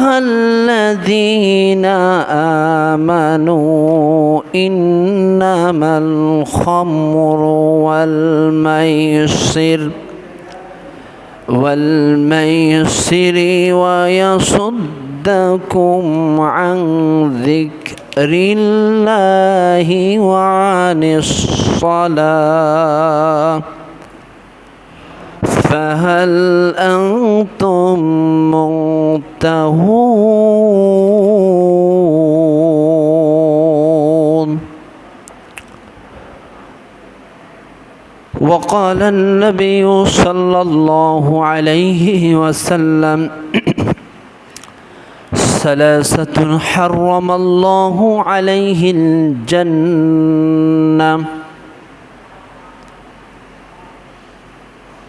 الذين آمنوا إنما الخمر والميسر والميسر ويصدكم عن ذكر الله وعن الصلاة. فهل أنتم منتهون؟ وقال النبي صلى الله عليه وسلم ثلاثة حرم الله عليه الجنة.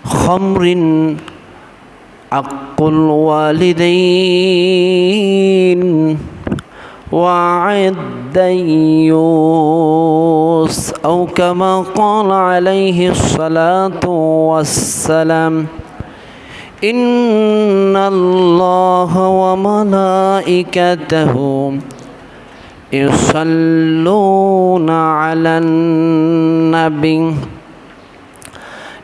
خمر عق الوالدين وعد يوس أو كما قال عليه الصلاة والسلام إن الله وملائكته يصلون على النبي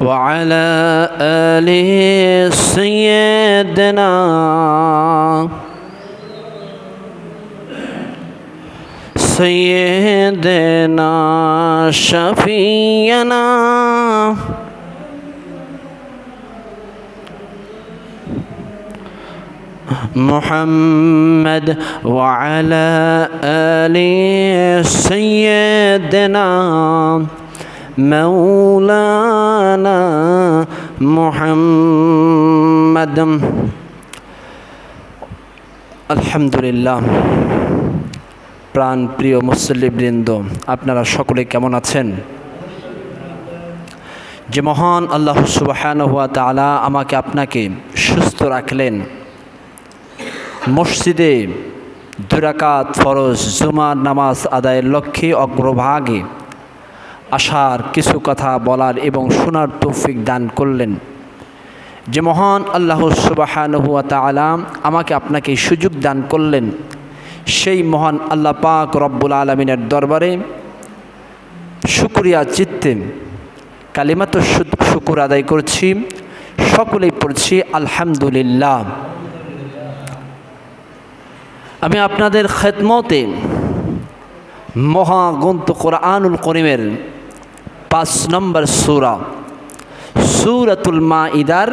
وعلى آل سيدنا سيدنا شفينا محمد وعلى آل سيدنا مولانا محمد আলহামদুলিল্লাহ প্রাণ প্রিয় মুসল্লিবৃন্দ আপনারা সকলে কেমন আছেন যে মহান আল্লাহ সুবাহান হুয়া তালা আমাকে আপনাকে সুস্থ রাখলেন মসজিদে দুরাকাত ফরজ জুমার নামাজ আদায়ের লক্ষ্যে অগ্রভাগে আসার কিছু কথা বলার এবং শোনার তৌফিক দান করলেন। যে মহান আল্লাহ সুবাহানহুয়া তালা আমাকে আপনাকে সুযোগ দান করলেন। সেই মহান আল্লাহ পাক রব্বুল আলমিনের দরবারে শুকুরিয়া চিত্তে কালিমাত শুকুর আদায় করছি। সকলেই পড়ছি আলহামদুলিল্লাহ। আমি আপনাদের খেদমতে মহাগ্রন্থ কোরআনুল করিমের পাঁচ নম্বর সুরা। সুরাতুল মা ইদার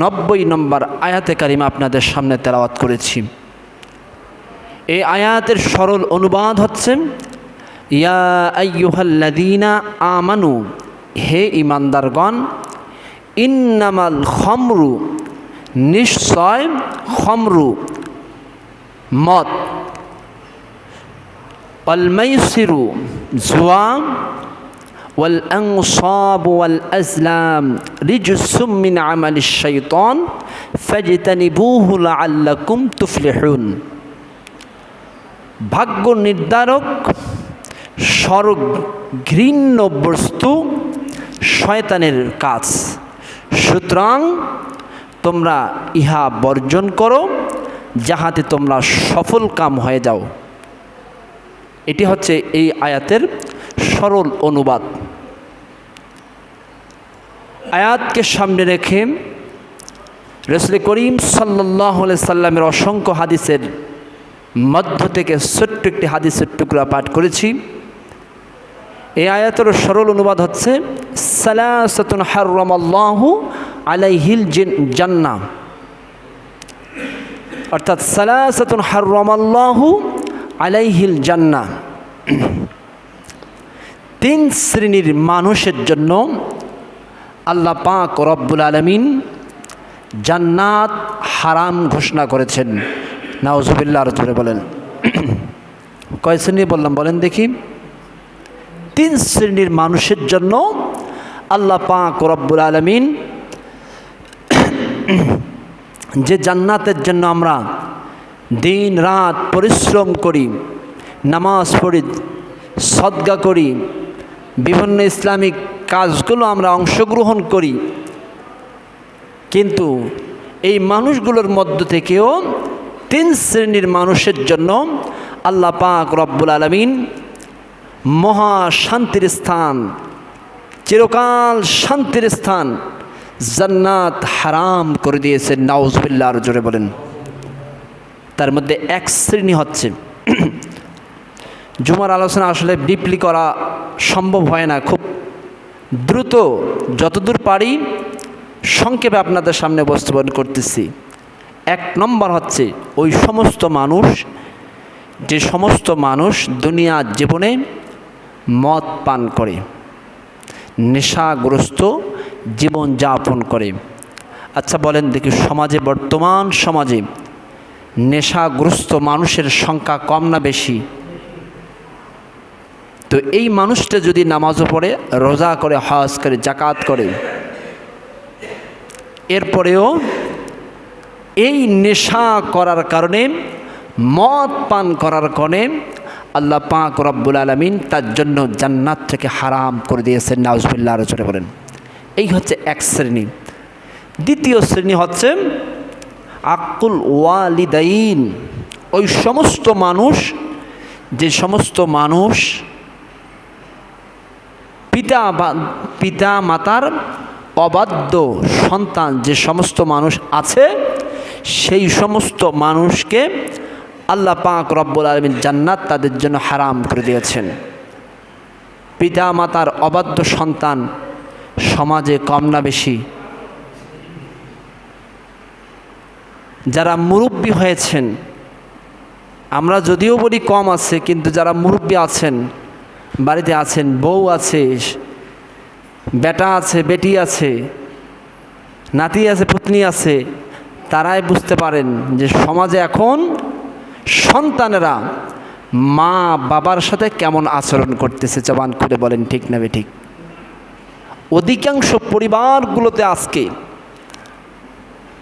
নব্বই নম্বর আয়াতে কারিমা আপনাদের সামনে তেলাওয়াত করেছি। এই আয়াতের সরল অনুবাদ হচ্ছে, ইয়া আইয়ুহাল্লাদিনা আমানু, হে ইমানদারগণ ইন্নামাল খমরু, নিশ্চয় খমরু মত অলমাইসিরু জুয়া ওয়াল আংসব ওয়াল আজলাম রিজুসুম মিন আমাল শৈতন ফাজতানিবুহু লাআল্লাকুম তুফলিহুন ভাগ্য নির্ধারক, স্বর্গ ঘৃণ্য বস্তু শয়তানের কাজ। সুতরাং তোমরা ইহা বর্জন করো, যাহাতে তোমরা সফল কাম হয়ে যাও। এটি হচ্ছে এই আয়াতের সরল অনুবাদ। আয়াতকে সামনে রেখে রসুল করিম সাল্লাহ সাল্লামের অসংখ্য হাদিসের মধ্য থেকে ছোট্ট একটি হাদিসের টুকরা পাঠ করেছি। এই আয়াতের সরল অনুবাদ হচ্ছে, সালাসাতুন হাররামাল্লাহু আলাইহিল জান্না। অর্থাৎ সালাসাতুন হারমাল্লাহু আলাইহিল জান্না। তিন শ্রেণির মানুষের জন্য আল্লাহ পাক রব্বুল আলমিন জান্নাত হারাম ঘোষণা করেছেন। নাউজুবিল্লাহ রচুরে বলেন। কয় শ্রেণি বললাম, বলেন দেখি। তিন শ্রেণির মানুষের জন্য আল্লাহ পাক রব্বুল আলমিন যে জান্নাতের জন্য আমরা দিন রাত পরিশ্রম করি, নামাজ পড়ি, সদ্গা করি, বিভিন্ন ইসলামিক কাজগুলো আমরা অংশগ্রহণ করি। কিন্তু এই মানুষগুলোর মধ্য থেকেও তিন শ্রেণির মানুষের জন্য আল্লাহ পাক রব্বুল আলমিন মহা শান্তির স্থান, চিরকাল শান্তির স্থান জান্নাত হারাম করে দিয়েছেন। নাউজবিল্লা আরও জোরে বলেন। তার মধ্যে এক শ্রেণি হচ্ছে। জুমার আলোচনা আসলে ডিপলি করা সম্ভব হয় না, খুব দ্রুত যতদূর পারি সংক্ষেপে আপনাদের সামনে উপস্থাপন করতেছি। এক নম্বর হচ্ছে ওই সমস্ত মানুষ, যে সমস্ত মানুষ দুনিয়ার জীবনে মদ পান করে, নেশাগ্রস্ত জীবন যাপন করে। আচ্ছা বলেন দেখি সমাজে, বর্তমান সমাজে নেশাগ্রস্ত মানুষের সংখ্যা কম না বেশি? তো এই মানুষটা যদি নামাজও পড়ে, রোজা করে, হজ করে জাকাত করে, এরপরেও এই নেশা করার কারণে, মদ পান করার কারণে আল্লাহ পাক রব্বুল আলমিন তার জন্য জান্নাত থেকে হারাম করে দিয়েছেন। নাউজবিল্লা আলোচনা বলেন। এই হচ্ছে এক শ্রেণি। দ্বিতীয় শ্রেণি হচ্ছে আকুল ওয়ালিদাইন। ওই সমস্ত মানুষ, যে সমস্ত মানুষ পিতা পিতা মাতার অবাধ্য সন্তান যে সমস্ত মানুষ আছে, সেই সমস্ত মানুষকে আল্লাহ পাক রব্বুল আলমিন জান্নাত তাদের জন্য হারাম করে দিয়েছেন। পিতা মাতার অবাধ্য সন্তান সমাজে কম না বেশি। যারা মুরব্বী হয়েছেন, আমরা যদিও বলি কম আছে, কিন্তু যারা মুরব্বী আছেন বাড়িতে আছেন, বউ আছে, বেটা আছে, বেটি আছে, নাতি আছে, পত্নী আছে, তারাই বুঝতে পারেন যে সমাজে এখন সন্তানেরা মা বাবার সাথে কেমন আচরণ করতেছে, জবান করে বলেন ঠিক না ঠিক? অধিকাংশ পরিবারগুলোতে আজকে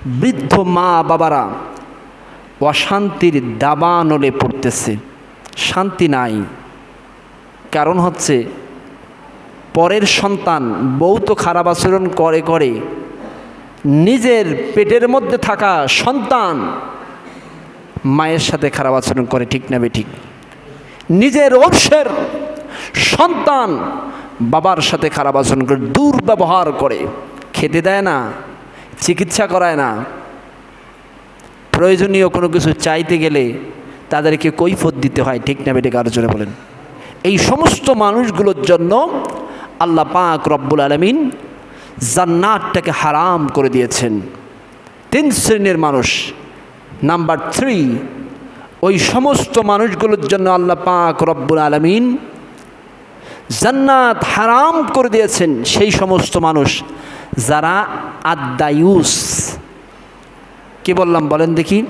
বৃদ্ধ মা বাবারা অশান্তির দাবানলে পড়তেছে, শান্তি নাই। কারণ হচ্ছে, পরের সন্তান বউ তো খারাপ আচরণ করে করে। নিজের পেটের মধ্যে থাকা সন্তান মায়ের সাথে খারাপ আচরণ করে, ঠিক না ঠিক? নিজের অংশের সন্তান বাবার সাথে খারাপ আচরণ করে, দুর্ব্যবহার করে। খেতে দেয় না, চিকিৎসা করায় না। প্রয়োজনীয় কোনো কিছু চাইতে গেলে তাদেরকে কৈফত দিতে হয়, ঠিক না বেটে কারও জন্য বলেন। এই সমস্ত মানুষগুলোর জন্য আল্লাহ পাক রব্বুল আলমিন জান্নাতটাকে হারাম করে দিয়েছেন। তিন শ্রেণির মানুষ। নাম্বার থ্রি, ওই সমস্ত মানুষগুলোর জন্য আল্লাহ পাক রব্বুল আলমিন জান্নাত হারাম করে দিয়েছেন সেই সমস্ত মানুষ, যারা আদায়ুস। কি বললাম বলেন দেখি?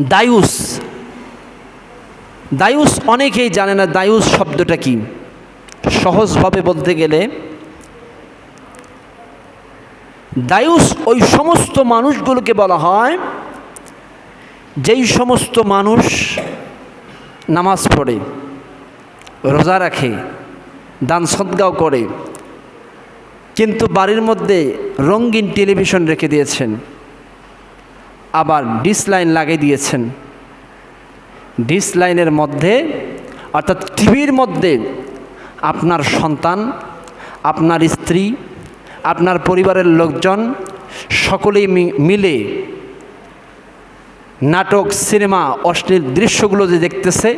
দায়ুস। দায়ুস অনেকেই জানে না দায়ুস শব্দটা কি। সহজভাবে বলতে গেলে, দায়ুস ওই সমস্ত মানুষগুলোকে বলা হয়, যেই সমস্ত মানুষ নামাজ পড়ে, রোজা রাখে, দান সদ্গাও করে, কিন্তু বাড়ির মধ্যে রঙিন টেলিভিশন রেখে দিয়েছেন, আবার ডিসলাইন লাগিয়ে দিয়েছেন। ডিস লাইনের মধ্যে, অর্থাৎ টিভির মধ্যে আপনার সন্তান, আপনার স্ত্রী, আপনার পরিবারের লোকজন সকলেই মিলে নাটক, সিনেমা, অশ্লীল দৃশ্যগুলো যে দেখতেছে,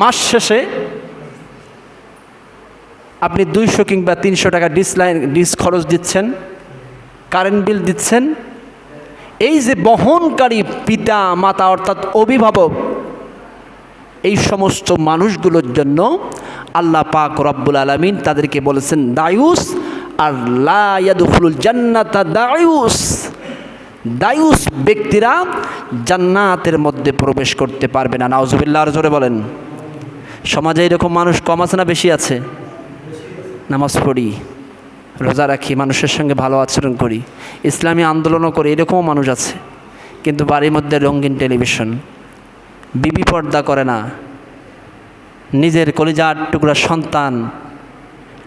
মাস শেষে আপনি দুইশো কিংবা তিনশো টাকা ডিস লাইন ডিস খরচ দিচ্ছেন কারেন্ট বিল দিচ্ছেন। এই যে বহনকারী পিতা, মাতা, অর্থাৎ অভিভাবক এই সমস্ত মানুষগুলোর জন্য আল্লাহ পাক রব্বুল আলমিন তাদেরকে বলেছেন দায়ুস আর লায়াদুল জান্নাতা দায়ুস দায়ুস ব্যক্তিরা জান্নাতের মধ্যে প্রবেশ করতে পারবে না। নাওজুবিল্লাহ আর জোরে বলেন। সমাজে এরকম মানুষ কম আছে না বেশি আছে? নামাজ পড়ি, রোজা রাখি, মানুষের সঙ্গে ভালো আচরণ করি, ইসলামী আন্দোলনও করি, এরকমও মানুষ আছে। কিন্তু বাড়ির মধ্যে রঙিন টেলিভিশন বিবি পর্দা করে না। নিজের কলিজার টুকরা সন্তান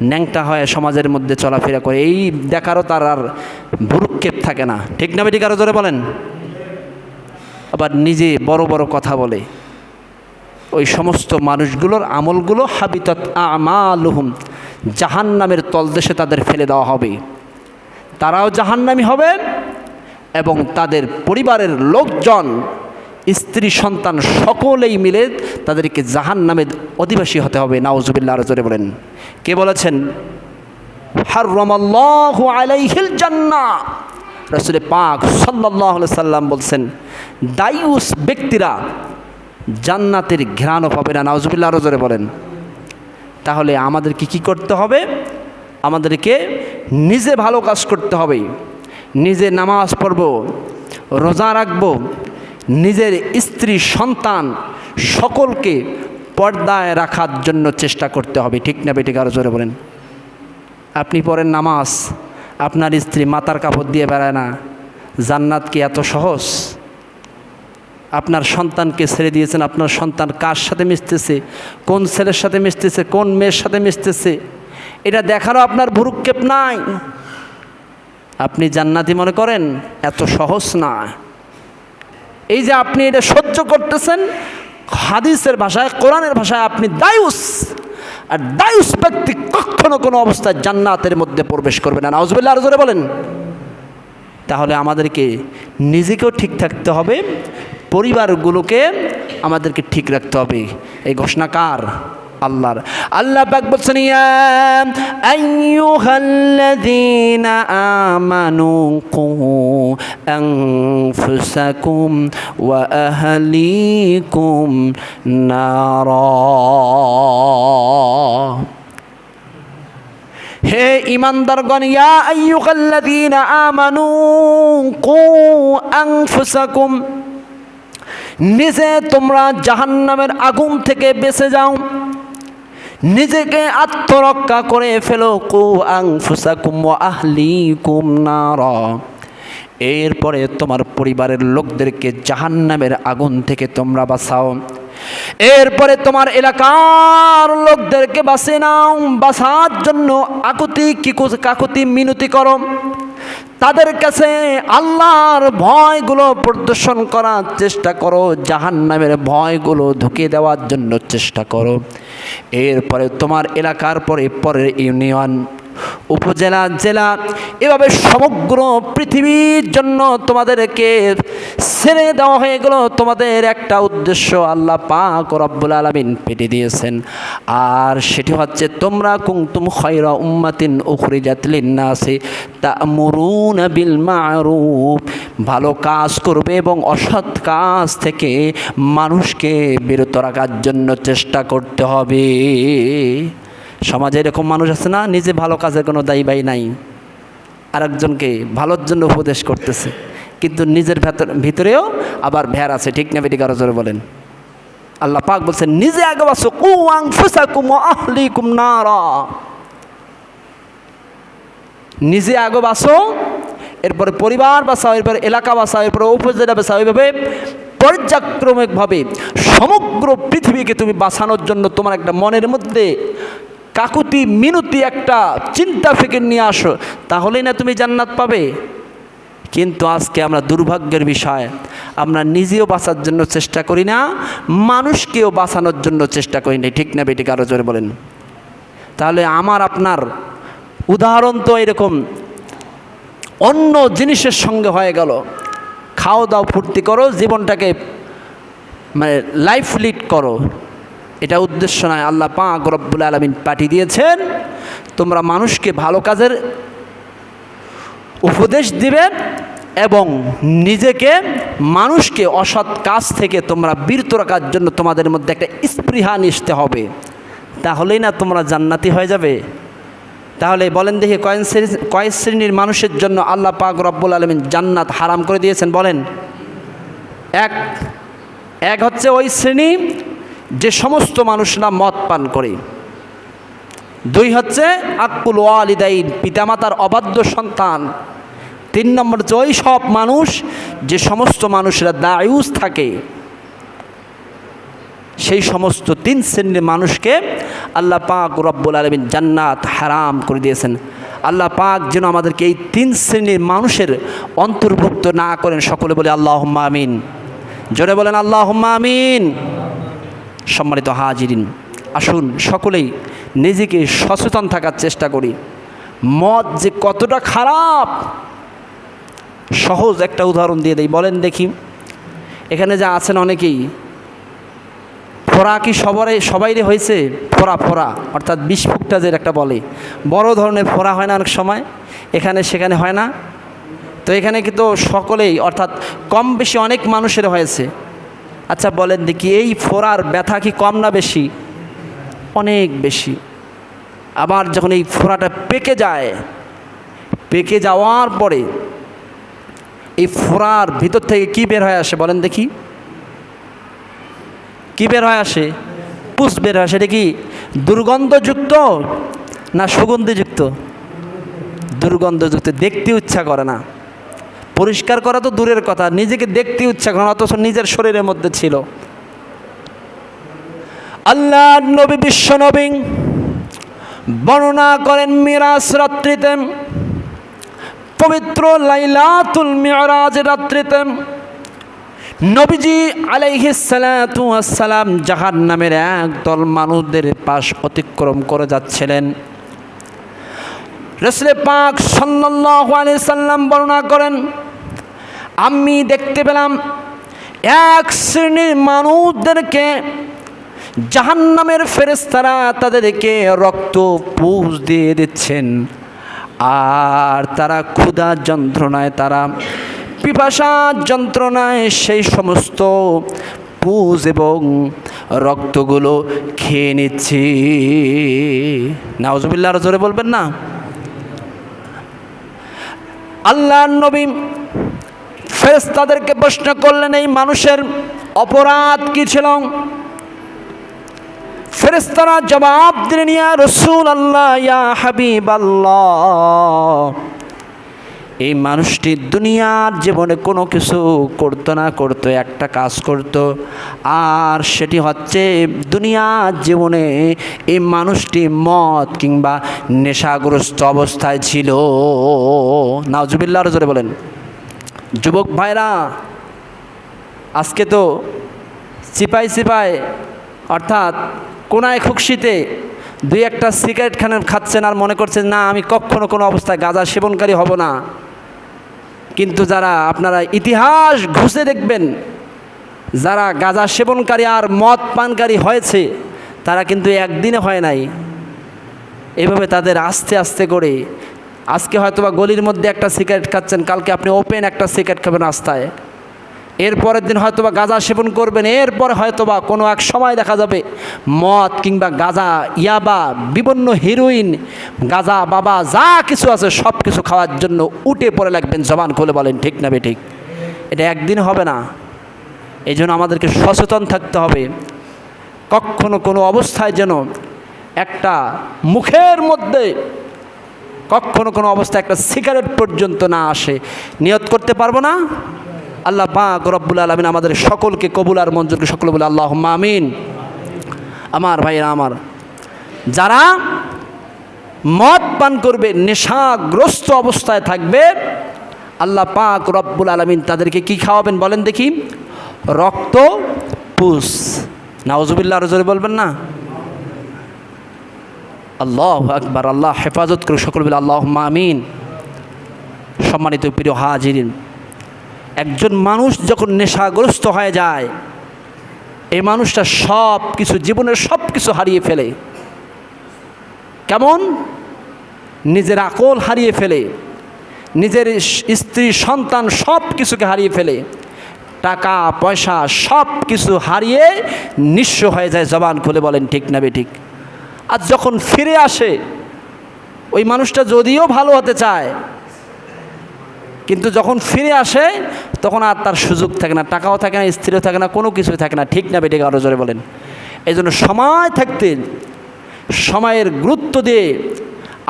ন্যাংটা হয়ে সমাজের মধ্যে চলাফেরা করে। এই দেখারও তার আর ভুরুক্ষেপ থাকে না। ঠিক না বেটি কারও ধরে বলেন? আবার নিজে বড় বড় কথা বলে। ওই সমস্ত মানুষগুলোর আমলগুলো হাবিতত আমালুহুম। জাহান্নামের তলদেশে তাদের ফেলে দেওয়া হবে। তারাও জাহান্নামি হবে এবং তাদের পরিবারের লোকজন স্ত্রী, সন্তান সকলেই মিলে তাদেরকে জাহান নামে অধিবাসী হতে হবে। নাওজুবিল্লাহ জোরে বলেন। কে বলেছেন? হার্রমাল্লাহু আলাইহিল জান্না রসুলে পাক সাল্লাহ সাল্লাম বলছেন, দায়ুস ব্যক্তিরা জান্নাতের ঘ্রাণও পাবে না। নাওজুবিল্লাহ জোরে বলেন। তাহলে আমাদেরকে কি করতে হবে? আমাদেরকে নিজে ভালো কাজ করতে হবে। নিজে নামাজ পড়ব, রোজা রাখব নিজের স্ত্রী, সন্তান সকলকে পর্দায় রাখার জন্য চেষ্টা করতে হবে। ঠিক না বেটি কারও জোরে বলেন। আপনি পড়েন নামাজ, আপনার স্ত্রী মাতার কাপড় দিয়ে বেড়ায় না। জান্নাত কি এত সহজ? আপনার সন্তানকে ছেড়ে দিয়েছেন, আপনার সন্তান কার সাথে মিশতেছে? কোন ছেলের সাথে মিশতেছে? কোন মেয়ের সাথে মিশতেছে? এটা দেখারও আপনার ভুরুক্ষেপ নাই। আপনি জান্নাতি মনে করেন? এত সহজ না। এই যে আপনি এটা সহ্য করতেছেন, হাদিসের ভাষায়, কোরআনের ভাষায় আপনি দায়ুস। আর দায়ুস ব্যক্তি কখনো কোনো অবস্থায় জান্নাতের মধ্যে প্রবেশ করবে না। নাউজবিল্লা আর জোরে বলেন। তাহলে আমাদেরকে নিজেকেও ঠিক থাকতে হবে, পরিবারগুলোকে আমাদেরকে ঠিক রাখতে হবে। এই ঘোষণা কার? আল্লাহর। আল্লাহ পাক বলছেন, ইয়া আইয়ুহাল্লাযীনা আমানু কু আনফুসাকুম ওয়া আহলিকুম নারা। হে ইমানদারগণ, ইয়া আইয়ুহাল্লাযীনা আমানু কু আনফুসাকুম, নিজে তোমরা জাহান্নামের আগুন থেকে বেঁচে যাও। নিজেকে আত্মরক্ষা করে ফেলো কু আনফুসাকুম আহলি আহলিকুম নারা। এরপরে তোমার পরিবারের লোকদেরকে জাহান্নামের আগুন থেকে তোমরা বাঁচাও। এরপরে তোমার এলাকার লোকদেরকে বাঁচে নাও। বাঁচার জন্য আকুতি, কিকু কাকুতি মিনতি করো। তাদের কাছে আল্লাহর ভয়গুলো প্রদর্শন করার চেষ্টা করো জাহান নামের ভয়গুলো ঢুকিয়ে দেওয়ার জন্য চেষ্টা করো। এরপরে তোমার এলাকার পরে পরের ইউনিয়ন উপজেলা, জেলা, এভাবে সমগ্র পৃথিবীর জন্য তোমাদেরকে ছেড়ে দেওয়া হয়ে গেল। তোমাদের একটা উদ্দেশ্য আল্লাহ পাক রব্বুল আলমিন পেটে দিয়েছেন। আর সেটি হচ্ছে তোমরা কুংতুম খয়রা উম্মাতিন উখরিজাত লিন্নাসি তা'মুরুন বিল মারুফ ভালো কাজ করবে এবং অসৎ কাজ থেকে মানুষকে বিরত রাখার জন্য চেষ্টা করতে হবে। সমাজে এরকম মানুষ আছে না, নিজে ভালো কাজের কোনো দায়ী বাই নাই। আরেকজনকে ভালোর জন্য উপদেশ করতেছে, কিন্তু নিজের ভেতর, ভিতরেও আবার ভ্যার আছে, ঠিক না বেটি কারও জোরে বলেন। আল্লাহ পাক বলছেন, নিজে আগে বাসো কু আং ফুসাকুম আহলিকুম নারা। নিজে আগে বাসো এরপরে পরিবার বাঁচাও এরপরে এলাকা বাঁচাও এরপরে উপজেলা বাঁচাও এইভাবে পর্যাক্রমিকভাবে সমগ্র পৃথিবীকে তুমি বাঁচানোর জন্য তোমার একটা মনের মধ্যে কাকুতি মিনতি একটা চিন্তা ফিকির নিয়ে আসো, তাহলেই না তুমি জান্নাত পাবে। কিন্তু আজকে আমরা দুর্ভাগ্যের বিষয়, আমরা নিজেও বাঁচার জন্য চেষ্টা করি না, মানুষকেও বাঁচানোর জন্য চেষ্টা করি না। ঠিক না বেটি কারও জোরে বলেন। তাহলে আমার, আপনার উদাহরণ তো এরকম, অন্য জিনিসের সঙ্গে হয়ে গেল। খাও দাও ফুর্তি করো, জীবনটাকে মানে লাইফ লিড করো। এটা উদ্দেশ্য নয়, আল্লাহ পাক রব্বুল আলমিন পাঠিয়ে দিয়েছেন, তোমরা মানুষকে ভালো কাজের উপদেশ দিবে এবং নিজেকে, মানুষকে অসৎ কাজ থেকে তোমরা বিরত রাখার জন্য তোমাদের মধ্যে একটা স্পৃহা নিতে হবে। তাহলেই না তোমরা জান্নাতি হয়ে যাবে। তাহলে বলেন দেখি, কয়েন শ্রেণি কয়েক শ্রেণির মানুষের জন্য আল্লাহ পাক রব্বুল আলমিন জান্নাত হারাম করে দিয়েছেন, বলেন। এক এক হচ্ছে ওই শ্রেণি যে সমস্ত মানুষরা মদ পান করে। দুই হচ্ছে আকুল ওয়ালিদাইন, পিতামাতার অবাধ্য সন্তান। তিন নম্বর হচ্ছে ওই সব মানুষ, যে সমস্ত মানুষরা দায়ুস থাকে, সেই সমস্ত তিন শ্রেণির মানুষকে আল্লাহ পাক রব্বুল আলমিন জান্নাত হারাম করে দিয়েছেন। আল্লাহ পাক যেন আমাদেরকে এই তিন শ্রেণির মানুষের অন্তর্ভুক্ত না করেন। সকলে বলে আল্লাহ আমিন। জোরে বলেন আল্লাহ আমিন। সম্মানিত হাজিরিন, আসুন সকলেই নিজেকে সচেতন থাকার চেষ্টা করি। মদ যে কতটা খারাপ, সহজ একটা উদাহরণ দিয়ে দেই, বলেন দেখি। এখানে যা আছেন অনেকেই, ফোড়া কি সবারই সবাইরে হয়েছে? ফোড়া ফোড়া, অর্থাৎ বিস্ফুকটা যে একটা বলে। বড় ধরনের ফোড়া হয় না অনেক সময়, এখানে সেখানে হয় না। তো এখানে কিন্তু সকলেই, অর্থাৎ কম বেশি অনেক মানুষের হয়েছে। আচ্ছা বলেন দেখি, এই ফোড়ার ব্যথা কি কম না বেশি? অনেক বেশি। আবার যখন এই ফোড়াটা পেকে যায়, পেকে যাওয়ার পরে এই ফোড়ার ভিতর থেকে কি বের হয়ে আসে বলেন দেখি? কি বের হয়ে আসে? পুষ বের হয় সেটা কি দুর্গন্ধযুক্ত না সুগন্ধিযুক্ত? দুর্গন্ধযুক্ত দেখতে ইচ্ছা করে না। পরিষ্কার করা তো দূরের কথা, নিজেকে দেখতে ইচ্ছা করে অথচ নিজের শরীরের মধ্যে ছিল। আল্লাহ নবী বিশ্ব নবী বর্ণনা করেন মিরাজ রাত্রিতে, পবিত্র লাইলাতুল মিরাজ রাত্রিতে, নবীজি আলাইহিসালাম জাহান নামের একদল মানুষদের পাশ অতিক্রম করে যাচ্ছিলেন। রসলে পাক সাল্লাল্লাহু আলাইহি সাল্লাম বর্ণনা করেন আমি দেখতে পেলাম এক শ্রেণির মানুষদেরকে জাহান্নামের ফেরেস্তারা তাদেরকে রক্ত পুষ দিয়ে দিচ্ছেন। আর তারা ক্ষুধা যন্ত্রণায়, তারা পিপাসা যন্ত্রণায় সেই সমস্ত পুজ এবং রক্তগুলো খেয়ে নিচ্ছি। নাওজবিল্লা আরও জোরে বলবেন না? আল্লাহ নবী ফেরেস্তাদেরকে প্রশ্ন করলেন, এই মানুষের অপরাধ কি ছিল? ফেরেস্তারা জবাব দিলেন, ইয়া রসুল আল্লাহ ইয়া হাবিব আল্লাহ এই মানুষটি দুনিয়ার জীবনে কোনো কিছু করতো না, করতো, একটা কাজ করত। আর সেটি হচ্ছে দুনিয়ার জীবনে এই মানুষটি মদ কিংবা নেশাগ্রস্ত অবস্থায় ছিল। নাওজুবিল্লাহ জোরে বলেন। যুবক ভাইরা, আজকে তো সিপাই সিপাই, অর্থাৎ কোনায় খুকশিতে দুই একটা সিগারেট খানে খাচ্ছেন আর মনে করছেন, না, আমি কখনো কোনো অবস্থায় গাঁজা সেবনকারী হব না। কিন্তু যারা, আপনারা ইতিহাস ঘুষে দেখবেন, যারা গাঁজা সেবনকারী আর মদ পানকারী হয়েছে, তারা কিন্তু একদিনে হয় নাই। এভাবে তাদের আস্তে আস্তে করে আজকে হয়তো বা গলির মধ্যে একটা সিগারেট খাচ্ছেন, কালকে আপনি ওপেন একটা সিগারেট খাবেন রাস্তায়। এরপরের দিন হয়তো বা গাঁজা সেবন করবেন এরপরে হয়তো বা কোনো এক সময় দেখা যাবে মদ কিংবা গাঁজা, ইয়াবা, বিভিন্ন হিরোইন গাঁজা, বাবা, যা কিছু আছে সব কিছু খাওয়ার জন্য উঠে পড়ে লাগবেন জবান খুলে বলেন, ঠিক না বে ঠিক এটা একদিন হবে না। এই জন্য আমাদেরকে সচেতন থাকতে হবে। কখনো কোনো অবস্থায় যেন একটা মুখের মধ্যে কখনো কোনো অবস্থায় একটা সিগারেট পর্যন্ত না আসে। নিয়ত করতে পারব না? আল্লাহ পাক রব্বুল আলমিন আমাদের সকলকে কবুল আর মঞ্জুরকে সকল বলে আল্লাহ আমিন। আমার ভাইরা আমার। যারা মদ পান করবে, নেশাগ্রস্ত অবস্থায় থাকবে, আল্লাহ পাক রব্বুল আলমিন তাদেরকে কি খাওয়াবেন বলেন দেখি? রক্ত, পুষ। নাওজুবিল্লাহ রজরে বলবেন না? আল্লাহ আকবার, আল্লাহ হেফাজত করে সকল বলে আল্লাহ আমিন। সম্মানিত প্রিয় হাজিরিন, একজন মানুষ যখন নেশাগ্রস্ত হয়ে যায়, এই মানুষটা সব কিছু জীবনের সব কিছু হারিয়ে ফেলে। কেমন? নিজের আকল হারিয়ে ফেলে, নিজের স্ত্রী, সন্তান সব কিছুকে হারিয়ে ফেলে, টাকা, পয়সা সব কিছু হারিয়ে নিঃস্ব হয়ে যায় জবান খুলে বলেন, ঠিক না বে ঠিক? আর যখন ফিরে আসে, ওই মানুষটা যদিও ভালো হতে চায়, কিন্তু যখন ফিরে আসে, তখন আর তার সুযোগ থাকে না, টাকাও থাকে না, স্ত্রীও থাকে না, কোনো কিছুই থাকে না। ঠিক না বেটে আরও জোরে বলেন? এই জন্য সময় থাকতে, সময়ের গুরুত্ব দিয়ে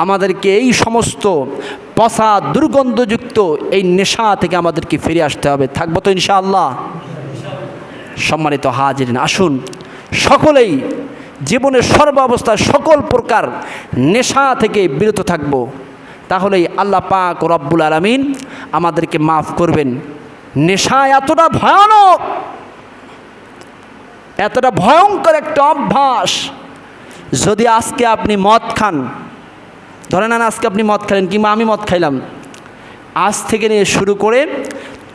আমাদেরকে এই সমস্ত পচা দুর্গন্ধযুক্ত এই নেশা থেকে আমাদেরকে ফিরে আসতে হবে। থাকব তো ইনশাআল্লাহ। সম্মানিত হাজিরিন, আসুন, সকলেই জীবনের সর্ব অবস্থায় সকল প্রকার নেশা থেকে বিরত থাকব। তাহলেই আল্লাহ পাক রব্বুল আলমিন আমাদেরকে মাফ করবেন। নেশা এতটা ভয়ানক, এতটা ভয়ঙ্কর একটা অভ্যাস। যদি আজকে আপনি মদ খান, ধরে নেন আজকে আপনি মদ খাইলেন কিংবা আমি মদ খাইলাম, আজ থেকে নিয়ে শুরু করে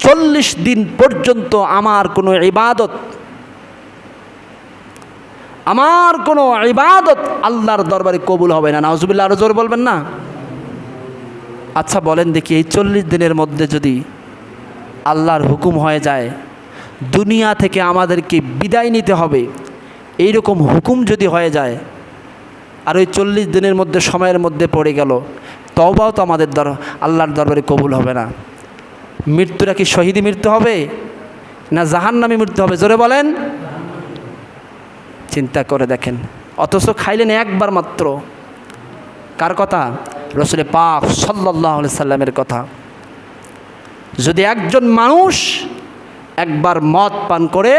চল্লিশ দিন পর্যন্ত আমার কোনো ইবাদত আমার কোনো ইবাদত আল্লাহর দরবারে কবুল হবে না। নাউজুবিল্লাহ, আরও জোর বলবেন না? আচ্ছা বলেন দেখি, এই চল্লিশ দিনের মধ্যে যদি আল্লাহর হুকুম হয়ে যায়, দুনিয়া থেকে আমাদেরকে বিদায় নিতে হবে এই রকম হুকুম যদি হয়ে যায়, আর ওই চল্লিশ দিনের মধ্যে, সময়ের মধ্যে পড়ে গেল তবাও তো আমাদের দর, আল্লাহর দরবারে কবুল হবে না। মৃত্যুটা কি শহীদি মৃত্যু হবে, না জাহান্নামী মৃত্যু হবে? জোরে বলেন। চিন্তা করে দেখেন। অথচ খাইলেন একবার মাত্র। কার কথা? রসুলে পাক সাল্লাহ সাল্লামের কথা। যদি একজন মানুষ একবার মদ পান করে,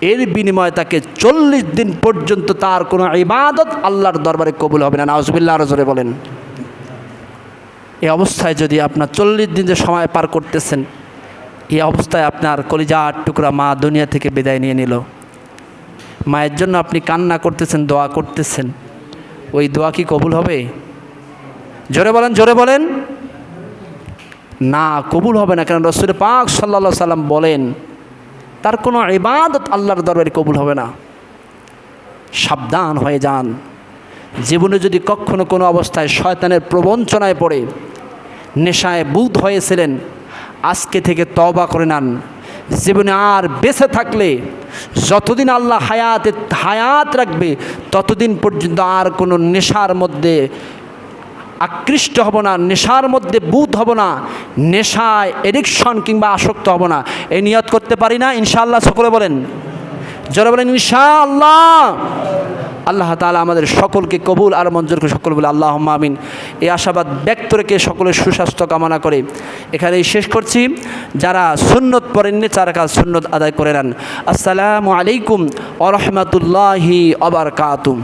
এর বিনিময়ে তাকে চল্লিশ দিন পর্যন্ত তার কোনো ইবাদত আল্লাহর দরবারে কবুল হবে না। নাউজবিল্লা আরও বলেন। এই অবস্থায় যদি আপনার চল্লিশ দিন যে সময় পার করতেছেন, এই অবস্থায় আপনার কলিজার টুকরা মা দুনিয়া থেকে বিদায় নিয়ে নিল। মায়ের জন্য আপনি কান্না করতেছেন, দোয়া করতেছেন। ওই দোয়া কি কবুল হবে? জোরে বলেন জোরে বলেন। না, কবুল হবে না, কারণ রসুল পাক সাল্লা সাল্লাম বলেন, তার কোনো ইবাদত আল্লাহর দরবারে কবুল হবে না। সাবধান হয়ে যান। জীবনে যদি কখনো কোনো অবস্থায় শয়তানের প্রবঞ্চনায় পড়ে, নেশায় বুধ হয়েছিলেন, আজকে থেকে তবা করে নেন। জীবনে আর বেঁচে থাকলে, যতদিন আল্লাহ হায়াতে, হায়াত রাখবে, ততদিন পর্যন্ত আর কোনো নেশার মধ্যে আকৃষ্ট হব না, নেশার মধ্যে বুধ হব না, নেশায় এডিকশন কিংবা আসক্ত হব না। এই নিয়ত করতে পারি না, ইনশাআল্লাহ, সকলে বলেন। যারা বলেন, ইনশাআল্লাহ। আল্লাহ তালা আমাদের সকলকে কবুল আর মঞ্জুর করে সকল বলে আল্লাহ আমিন। এই আশাবাদ ব্যক্ত রেখে সকলের সুস্বাস্থ্য কামনা করে। এখানেই শেষ করছি। যারা সুন্নত পড়েননি তারা কাজ সুন্নত আদায় করে নেন। আসসালামু আলাইকুম আরহামতুল্লাহি আবার অবরকাতুম